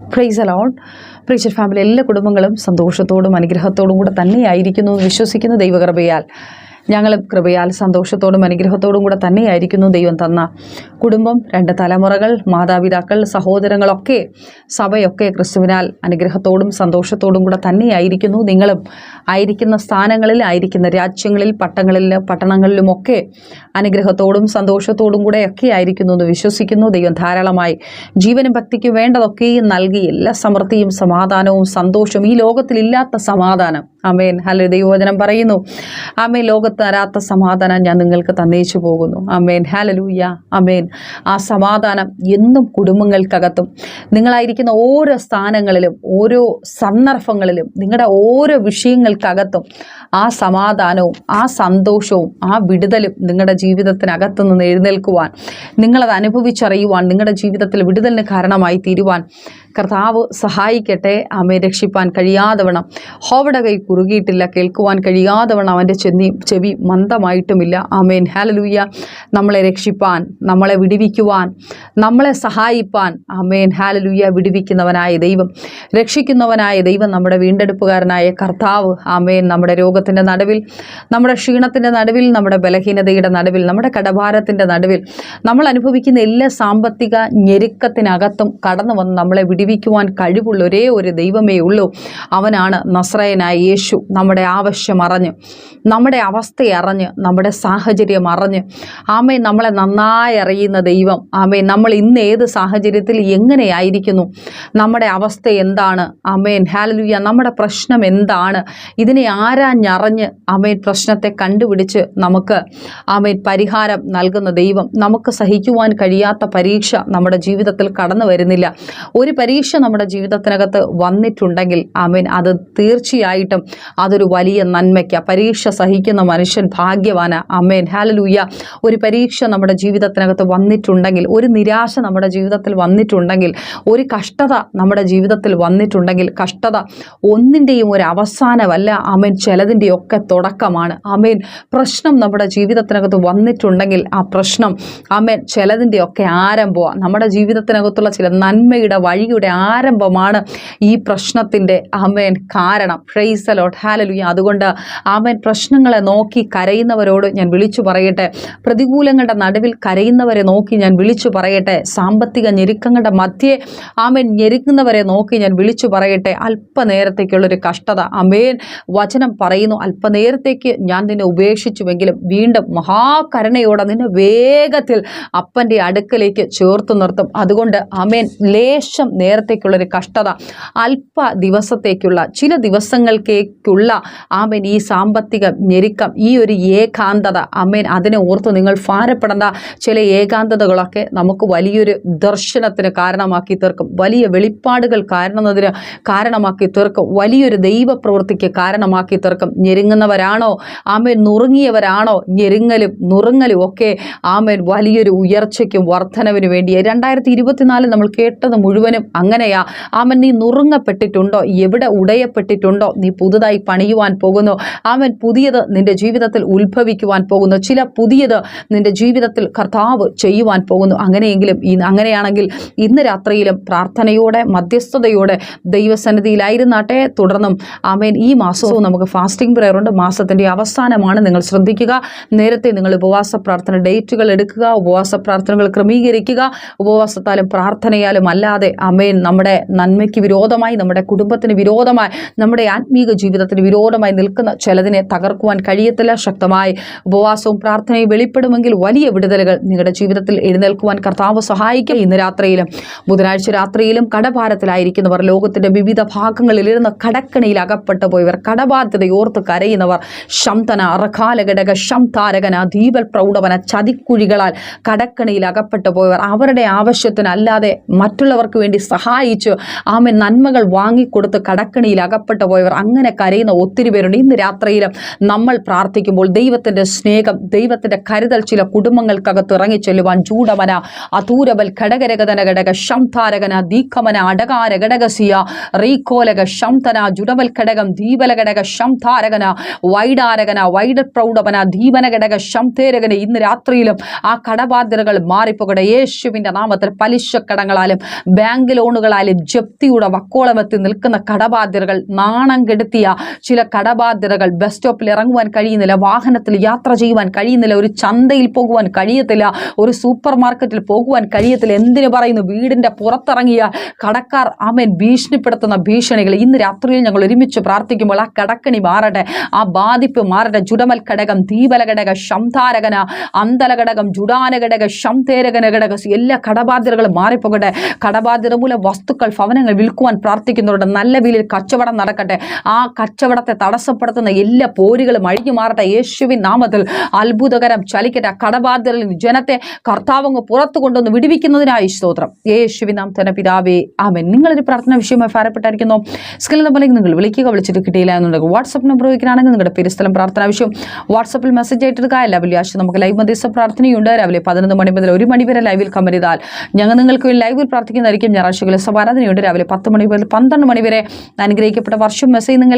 Price alone preacher family എല്ലാ കുടുംബങ്ങളും സന്തോഷത്തോടും അനുഗ്രഹത്തോടും കൂടെ തന്നെയായിരിക്കുന്നു എന്ന് വിശ്വസിക്കുന്ന ദൈവകൃപയാൽ. ഞങ്ങളും കൃപയാൽ സന്തോഷത്തോടും അനുഗ്രഹത്തോടും കൂടെ തന്നെയായിരിക്കുന്നു ദൈവം തന്ന കുടുംബം രണ്ട് തലമുറകൾ മാതാപിതാക്കൾ സഹോദരങ്ങളൊക്കെ സഭയൊക്കെ ക്രിസ്തുവിനാൽ അനുഗ്രഹത്തോടും സന്തോഷത്തോടും കൂടെ തന്നെയായിരിക്കുന്നു. നിങ്ങളും ആയിരിക്കുന്ന സ്ഥാനങ്ങളിൽ ആയിരിക്കുന്ന രാജ്യങ്ങളിൽ പട്ടങ്ങളിൽ പട്ടണങ്ങളിലുമൊക്കെ അനുഗ്രഹത്തോടും സന്തോഷത്തോടും കൂടെ ഒക്കെ ആയിരിക്കുന്നു എന്ന് വിശ്വസിക്കുന്നു. ദൈവം ധാരാളമായി ജീവനും ഭക്തിക്ക് വേണ്ടതൊക്കെയും നൽകി എല്ലാ സമൃദ്ധിയും സമാധാനവും സന്തോഷവും ഈ ലോകത്തിലില്ലാത്ത സമാധാനം അമേൻ ഹലോ ദൈവവചനം പറയുന്നു. അമേൻ ലോകത്ത് തരാത്ത സമാധാനം ഞാൻ നിങ്ങൾക്ക് തന്നേച്ചു പോകുന്നു. അമേൻ ഹലലൂയ അമേൻ ആ സമാധാനം എന്നും കുടുംബങ്ങൾക്കകത്തും. നിങ്ങളായിരിക്കുന്ന ഓരോ സ്ഥാനങ്ങളിലും ഓരോ സന്ദർഭങ്ങളിലും നിങ്ങളുടെ ഓരോ വിഷയങ്ങൾക്കകത്തും ആ സമാധാനവും ആ സന്തോഷവും ആ വിടുതലും നിങ്ങളുടെ ജീവിതത്തിനകത്തു നിന്ന് എഴുന്നേൽക്കുവാൻ നിങ്ങളത് അനുഭവിച്ചറിയുവാൻ നിങ്ങളുടെ ജീവിതത്തിൽ വിടുതലിന് കാരണമായി തീരുവാൻ കർത്താവ് സഹായിക്കട്ടെ. അമ്മയെ രക്ഷിപ്പാൻ കഴിയാതവണ്ണം. ഹോവയുടെ കൈ കുറുകിയിട്ടില്ല. കേൾക്കുവാൻ കഴിയാതവണ്ണം അവന്റെ ചെന്നി ചെവി മന്ദമായിട്ടുമില്ല. ആമേൻ. ഹാലലൂയ നമ്മളെ രക്ഷിപ്പാൻ നമ്മളെ വിടിവിക്കുവാൻ നമ്മളെ സഹായിപ്പാൻ. ആമേൻ. ഹാലലൂയ വിടിവിക്കുന്നവനായ ദൈവം രക്ഷിക്കുന്നവനായ ദൈവം നമ്മുടെ വീണ്ടെടുപ്പുകാരനായ കർത്താവ്. ആമേൻ. നമ്മുടെ രോഗത്തിന്റെ നടുവിൽ നമ്മുടെ ക്ഷീണത്തിന്റെ നടുവിൽ നമ്മുടെ ബലഹീനതയുടെ നടുവിൽ നമ്മുടെ കടഭാരത്തിന്റെ നടുവിൽ നമ്മൾ അനുഭവിക്കുന്ന എല്ലാ സാമ്പത്തിക ഞെരുക്കത്തിനകത്തും കടന്നു വന്ന് നമ്മളെ വിടിവിക്കുവാൻ കഴിവുള്ള ഒരേ ഒരു ദൈവമേ ഉള്ളൂ. അവനാണ് നസ്രയനായ യേശു നമ്മുടെ ആവശ്യം അറിഞ്ഞ് നമ്മുടെ അവസ്ഥ അറിഞ്ഞ് നമ്മുടെ സാഹചര്യം അറിഞ്ഞ്. ആമേ നമ്മളെ നന്നായി അറിയുന്ന ദൈവം. ആമേ നമ്മൾ ഇന്ന് ഏത് സാഹചര്യത്തിൽ എങ്ങനെയായിരിക്കുന്നു? നമ്മുടെ അവസ്ഥ എന്താണ്? അമേൻ ഹാലലുയ്യ നമ്മുടെ പ്രശ്നം എന്താണ്? ഇതിനെ ആരാഞ്ഞറിഞ്ഞ് അമേൻ പ്രശ്നത്തെ കണ്ടുപിടിച്ച് നമുക്ക് ആമേൻ പരിഹാരം നൽകുന്ന ദൈവം. നമുക്ക് സഹിക്കുവാൻ കഴിയാത്ത പരീക്ഷ നമ്മുടെ ജീവിതത്തിൽ കടന്നു വരുന്നില്ല. ഒരു പരീക്ഷ നമ്മുടെ ജീവിതത്തിനകത്ത് വന്നിട്ടുണ്ടെങ്കിൽ ആമേൻ അത് തീർച്ചയായിട്ടും അതൊരു വലിയ നന്മയ്ക്ക. പരീക്ഷ സഹിക്കുന്ന മനുഷ്യൻ ഭാഗ്യവാന. അമേൻ ഹാലലൂയ ഒരു പരീക്ഷ നമ്മുടെ ജീവിതത്തിനകത്ത് വന്നിട്ടുണ്ടെങ്കിൽ ഒരു നിരാശ നമ്മുടെ ജീവിതത്തിൽ വന്നിട്ടുണ്ടെങ്കിൽ ഒരു കഷ്ടത നമ്മുടെ ജീവിതത്തിൽ വന്നിട്ടുണ്ടെങ്കിൽ കഷ്ടത ഒന്നിന്റെയും ഒരു അവസാനമല്ല അമേൻ ചിലതിന്റെയൊക്കെ തുടക്കമാണ്. അമേൻ പ്രശ്നം നമ്മുടെ ജീവിതത്തിനകത്ത് വന്നിട്ടുണ്ടെങ്കിൽ ആ പ്രശ്നം അമേൻ ചിലതിന്റെയൊക്കെ ആരംഭമാണ് നമ്മുടെ ജീവിതത്തിനകത്തുള്ള ചില നന്മയുടെ വഴിയുടെ ആരംഭമാണ് ഈ പ്രശ്നത്തിന്റെ അമേൻ കാരണം. ഫ്രൈസലോട്ട് ഹാലലുയ്യ അതുകൊണ്ട് ആമൻ. പ്രശ്നങ്ങളെ നോക്കി കരയുന്നവരോട് ഞാൻ വിളിച്ചു പറയട്ടെ. പ്രതികൂലങ്ങളുടെ നടുവിൽ കരയുന്നവരെ നോക്കി ഞാൻ വിളിച്ചു പറയട്ടെ. സാമ്പത്തിക ഞെരുക്കങ്ങളുടെ മധ്യേ ആമൻ ഞെരുക്കുന്നവരെ നോക്കി ഞാൻ വിളിച്ചു പറയട്ടെ. അല്പനേരത്തേക്കുള്ളൊരു കഷ്ടത. അമേൻ വചനം പറയുന്നു അല്പനേരത്തേക്ക് ഞാൻ നിന്നെ ഉപേക്ഷിച്ചുവെങ്കിലും വീണ്ടും മഹാകരുണയോടെ നിന്നെ വേഗത്തിൽ അപ്പന്റെ അടുക്കലേക്ക് ചേർത്ത് നിർത്തും. അതുകൊണ്ട് അമേൻ ലേശം നേരത്തേക്കുള്ളൊരു കഷ്ടത. അല്പ ദിവസത്തേക്കുള്ള ചില ദിവസങ്ങൾക്കേക്കുള്ള ആമേൻ ഈ സാമ്പത്തിക ഞെരുക്കം ഈ ഒരു ഏകാന്തത അമ്മേൻ അതിനെ ഓർത്ത് നിങ്ങൾ ഭാരപ്പെടേണ്ട ചില ഏകാന്തതകളൊക്കെ നമുക്ക് വലിയൊരു ദർശനത്തിന് കാരണമാക്കി തീർക്കും. വലിയ വെളിപ്പാടുകൾ കാരണതിന് കാരണമാക്കി തീർക്കും. വലിയൊരു ദൈവപ്രവൃത്തിക്ക് കാരണമാക്കി തീർക്കും. ഞെരുങ്ങുന്നവരാണോ? ആമേൻ നുറുങ്ങിയവരാണോ? ഞെരുങ്ങലും നുറുങ്ങലും ഒക്കെ ആമേൻ വലിയൊരു ഉയർച്ചയ്ക്കും വർധനവിന് വേണ്ടി രണ്ടായിരത്തി ഇരുപത്തിനാലിൽ നമ്മൾ കേട്ടത് മുഴുവനും അങ്ങനെയാ. ആമൻ നീ നുറുങ്ങപ്പെട്ടിട്ടുണ്ടോ? എവിടെ ഉടയപ്പെട്ടിട്ടുണ്ടോ? നീ പുതുതായി പണിയുവാൻ പോകുന്നു. അവൻ പുതിയത് നിന്റെ ജീവിതത്തിൽ ഉത്ഭവിക്കുവാൻ പോകുന്നു. ചില പുതിയത് നിന്റെ ജീവിതത്തിൽ കർത്താവ് ചെയ്യുവാൻ പോകുന്നു. അങ്ങനെയെങ്കിലും ഈ അങ്ങനെയാണെങ്കിൽ ഇന്ന് രാത്രിയിലും പ്രാർത്ഥനയോടെ മധ്യസ്ഥതയോടെ ദൈവസന്നിധിയിലായിരുന്നാട്ടെ. തുടർന്നും ആമേൻ. ഈ മാസവും നമുക്ക് ഫാസ്റ്റിംഗ് പ്രെയർ ഉണ്ട്. മാസത്തിന്റെ അവസാനമാണ്. നിങ്ങൾ ശ്രദ്ധിക്കുക. നേരത്തെ നിങ്ങൾ ഉപവാസ പ്രാർത്ഥന ഡേറ്റുകൾ എടുക്കുക. ഉപവാസ പ്രാർത്ഥനകൾ ക്രമീകരിക്കുക. ഉപവാസത്താലും പ്രാർത്ഥനയാലും അല്ലാതെ അമേൻ നമ്മുടെ നന്മയ്ക്ക് വിരോധമായി നമ്മുടെ കുടുംബത്തിന് വിരോധമായി നമ്മുടെ ആത്മീക ജീവിതത്തിന് വിരോധമായി നിൽക്കുന്ന ചിലതിനെ തകർക്കുവാൻ കഴിയത്തില്ല. ശക്തമായി ഉപവാസവും പ്രാർത്ഥനയും വെളിപ്പെടുമെങ്കിൽ വലിയ വിടുതലുകൾ നിങ്ങളുടെ ജീവിതത്തിൽ എഴുന്നേൽക്കുവാൻ കർത്താവ് സഹായിക്കും. ഇന്ന് രാത്രിയിലും ബുധനാഴ്ച രാത്രിയിലും കടഭാരത്തിലായിരിക്കുന്നവർ ലോകത്തിന്റെ വിവിധ ഭാഗങ്ങളിൽ ഇരുന്ന് കടക്കണിയിൽ അകപ്പെട്ടു പോയവർ കടബാധ്യത ഓർത്ത് കരയുന്നവർ ശംതന അറഖാലഘടക ശംതാരകന ദീപൽ പ്രൗഢവന ചതിക്കുഴികളാൽ കടക്കണിയിൽ അകപ്പെട്ടു പോയവർ അവരുടെ ആവശ്യത്തിനല്ലാതെ മറ്റുള്ളവർക്ക് വേണ്ടി സഹായിച്ചു ആമെ നന്മകൾ വാങ്ങിക്കൊടുത്ത് കടക്കണിയിൽ അകപ്പെട്ടു പോയവർ അങ്ങനെ കരയുന്ന ഒത്തിരി പേരുണ്ട്. ഇന്ന് രാത്രിയിൽ നമ്മൾ പ്രാർത്ഥിക്കുമ്പോൾ ദൈവത്തിന്റെ സ്നേഹം ദൈവത്തിന്റെ കരുതൽ ചില കുടുംബങ്ങൾക്കകത്ത് ഇറങ്ങിച്ചെല്ലുവാൻ ചൂടവന അതൂരബൽ ഘടകരകതന ഘടക ശംധാരകന ദീഖമന അടകാര ഘടകസിയ റീകോലക ശംതന ജുടവൽ ഘടകം ദീപല ഘടക ശംധാരകന വൈഡാരകന വൈഡ പ്രൗഢവന ദീപന ഘടക ശംതേരകന ഇന്ന് രാത്രിയിലും ആ കടബാധ്യതകൾ മാറിപ്പോകട്ടെ. യേശുവിന്റെ നാമത്തിൽ പലിശക്കടങ്ങളാലും ബാങ്ക് ലോണുകളാലും ജപ്തിയുടെ വക്കോളമെത്തി നിൽക്കുന്ന കടബാധ്യതകൾ നാണം കെടുത്തിയ ചില കടബാധ്യതകൾ ബസ് സ്റ്റോപ്പിൽ ഇറങ്ങുവാൻ കഴിയുന്നില്ല വാഹനത്തിൽ യാത്ര ചെയ്യുവാൻ കഴിയുന്നില്ല ഒരു ചന്തയിൽ പോകുവാൻ കഴിയത്തില്ല ഒരു സൂപ്പർ മാർക്കറ്റിൽ പോകുവാൻ കഴിയത്തില്ല. എന്തിനു പറയുന്നു? വീടിന്റെ പുറത്തിറങ്ങിയ കടക്കാർ ആമേൻ ഭീഷണിപ്പെടുത്തുന്ന ഭീഷണികൾ. ഇന്ന് രാത്രിയിൽ ഞങ്ങൾ ഒരുമിച്ച് പ്രാർത്ഥിക്കുമ്പോൾ ആ കടക്കണി മാറട്ടെ ആ ബാധിപ്പ് മാറട്ടെ. ജുഡമൽ ഘടകം ദീപല ഘടക ശംധാരകന അന്തല ഘടകം ജുഡാന ഘടക ശംതേരകന ഘടക എല്ലാ കടബാധ്യതകളും മാറിപ്പോകട്ടെ. കടബാധ്യത മൂലം വസ്തുക്കൾ ഭവനങ്ങൾ വിൽക്കുവാൻ പ്രാർത്ഥിക്കുന്നവരുടെ നല്ല വിലയിൽ കച്ചവടം നടക്കട്ടെ. ആ കച്ചവടത്തെ തടസ്സപ്പെടുത്തുന്ന എല്ലാ പോരുകളും അഴിഞ്ഞു മാറട്ടെ യേശുവിൻ നാമത്തിൽ. അത്ഭുതകരം ചലിക്കട്ടെ. ആ കടബാധ്യതയിൽ ജനത്തെ കർത്താവങ്ങ് പുറത്തു കൊണ്ടുവന്ന് വിടുവിക്കുന്നതിനായി സ്തോത്രം. യേശുവിൻ നാം തന്നെ പിതാവേ ആമൻ. നിങ്ങളൊരു പ്രാർത്ഥന വിഷയമായി ഭാരപ്പെട്ടായിരിക്കുന്നു. സ്കിൽ നമ്പറിലേക്ക് നിങ്ങൾ വിളിക്കുക വിളിച്ചിട്ട് കിട്ടിയില്ല എന്നുണ്ടെങ്കിൽ വാട്സപ്പ് നമ്പർ ഉപയോഗിക്കുകയാണെങ്കിൽ നിങ്ങളുടെ പെരുസ്ഥലം പ്രാർത്ഥന വിഷയം വാട്സപ്പിൽ മെസ്സേജ് ആയിട്ടെടുക്കുക. എല്ലാ വെള്ളിയാഴ്ച നമുക്ക് ലൈവ് മധ്യസ്ഥ പ്രാർത്ഥനയുണ്ട്. രാവിലെ പതിനൊന്ന് മണി മുതൽ ഒരു മണി വരെ ലൈവിൽ കമന്റ് ചെയ്താൽ ഞങ്ങൾ നിങ്ങൾക്ക് ലൈവിൽ പ്രാർത്ഥിക്കുന്നതായിരിക്കും. ഞായറാഴ്ചകളിൽ സമാരാധനയുണ്ട്. രാവിലെ പത്ത് മണി മുതൽ പന്ത്രണ്ട് മണി വരെ അനുഗ്രഹിക്കപ്പെട്ട വർഷം മെസ്സേജ് നിങ്ങൾ